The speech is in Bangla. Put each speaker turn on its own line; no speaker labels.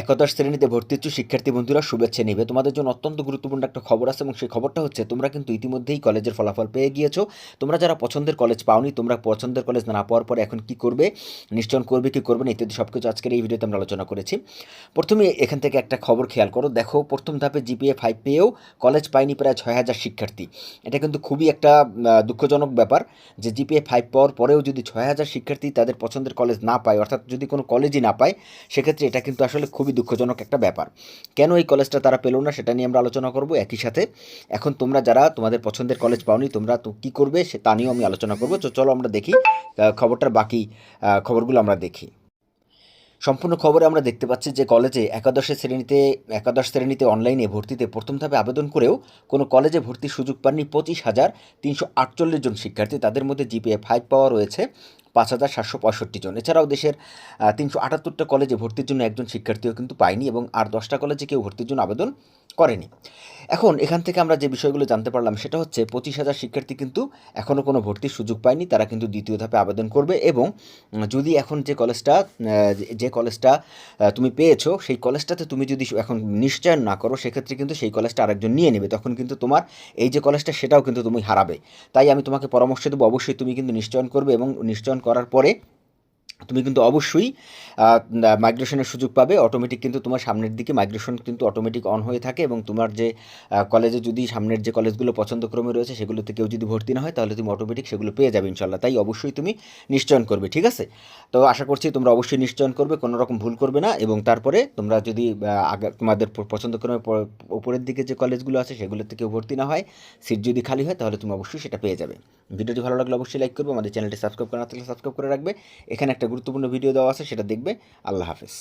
একাদশ শ্রেণীতে ভর্তি ইচ্ছুক শিক্ষার্থী বন্ধুরা, শুভেচ্ছা নেবে। তোমাদের জন্য অত্যন্ত গুরুত্বপূর্ণ একটা খবর আছে এবং সেই খবরটা হচ্ছে, তোমরা কিন্তু ইতিমধ্যেই কলেজের ফলাফল পেয়ে গিয়েছো। তোমরা যারা পছন্দের কলেজ পাওনি, তোমরা পছন্দের কলেজ না পাওয়ার পরে এখন কি করবে? নিশ্চয়ন করবে, কি করবে না, ইত্যাদি সব কিছু আজকের এই ভিডিওতে আমরা আলোচনা করেছি। প্রথমে এখান থেকে একটা খবর খেয়াল করো। দেখো, প্রথম ধাপে জিপিএ ফাইভ পেয়েও কলেজ পায়নি প্রায় ছয় হাজার শিক্ষার্থী। এটা কিন্তু খুবই একটা দুঃখজনক ব্যাপার যে জিপিএ ফাইভ পাওয়ার পরেও যদি ছয় হাজার শিক্ষার্থী তাদের পছন্দের কলেজ না পায়, অর্থাৎ যদি কোনো কলেজই না পায়, সেক্ষেত্রে এটা কিন্তু আসলে খুবই দুঃখজনক একটা ব্যাপার। কেন এই কলেজটা তারা পেল না সেটা নিয়ে আমরা আলোচনা করব। একই সাথে এখন তোমরা যারা তোমাদের পছন্দের কলেজ পাওনি, তোমরা তো কী করবে সে তা নিয়েও আমি আলোচনা করব। তো চলো আমরা দেখি খবরটার বাকি খবরগুলো আমরা দেখি। সম্পূর্ণ খবরে আমরা দেখতে পাচ্ছি যে কলেজে একাদশের শ্রেণীতে, একাদশ শ্রেণীতে অনলাইনে ভর্তিতে প্রথম ধাপে আবেদন করেও কোনো কলেজে ভর্তির সুযোগ পাননি পঁচিশ হাজার তিনশো আটচল্লিশ জন শিক্ষার্থী। তাদের মধ্যে জিপিএ ফাইভ পাওয়া রয়েছে, পাঁচ হাজার সাতশো পঁয়ষট্টি জন। এছাড়াও দেশের তিনশো আটাত্তরটা কলেজে ভর্তির জন্য একজন শিক্ষার্থীও কিন্তু পায়নি এবং আর দশটা কলেজে কেউ ভর্তির জন্য আবেদন করেনি। এখন এখান থেকে আমরা যে বিষয়গুলো জানতে পারলাম সেটা হচ্ছে পঁচিশ হাজার শিক্ষার্থী কিন্তু এখনও কোনো ভর্তির সুযোগ পায়নি, তারা কিন্তু দ্বিতীয় ধাপে আবেদন করবে এবং যদি এখন যে কলেজটা যে- কলেজটা তুমি পেয়েছ, সেই কলেজটাতে তুমি যদি এখন নিশ্চয়ন না করো, সেক্ষেত্রে কিন্তু সেই কলেজটা আরেকজন নিয়ে নেবে। তখন কিন্তু তোমার এই যে কলেজটা, সেটাও কিন্তু তুমি হারাবে। তাই আমি তোমাকে পরামর্শ দেবো, অবশ্যই তুমি কিন্তু নিশ্চয়ন করবে এবং নিশ্চয়ন করার পরে তুমি কিন্তু অবশ্যই মাইগ্রেশনের সুযোগ পাবে। অটোমেটিক কিন্তু তোমার সামনের দিকে মাইগ্রেশন কিন্তু অটোমেটিক অন হয়ে থাকে এবং তোমার যে কলেজে যদি সামনের যে কলেজগুলো পছন্দক্রমে রয়েছে সেগুলোতে কেউ যদি ভর্তি না হয় তাহলে তুমি অটোমেটিক সেগুলো পেয়ে যাবে ইনশাল্লাহ তাই অবশ্যই তুমি নিশ্চয়ন করবে, ঠিক আছে? তো আশা করছি তোমরা অবশ্যই নিশ্চয়ন করবে, কোনো রকম ভুল করবে না এবং তারপরে তোমরা যদি তোমাদের পছন্দক্রমে উপরের দিকে যে কলেজগুলো আছে সেগুলোতে কেউ ভর্তি না হয় সিট যদি খালি হয় তাহলে তুমি অবশ্যই সেটা পেয়ে যাবে। ভিডিওটি ভালো লাগলে অবশ্যই লাইক করবে, আমাদের চ্যানেলটি সাবস্ক্রাইব করা না থাকলে সাবস্ক্রাইব করে রাখবে। এখানে একটা গুরুত্বপূর্ণ ভিডিও দেওয়া আছে সেটা দেখবে। আল্লাহ হাফেজ।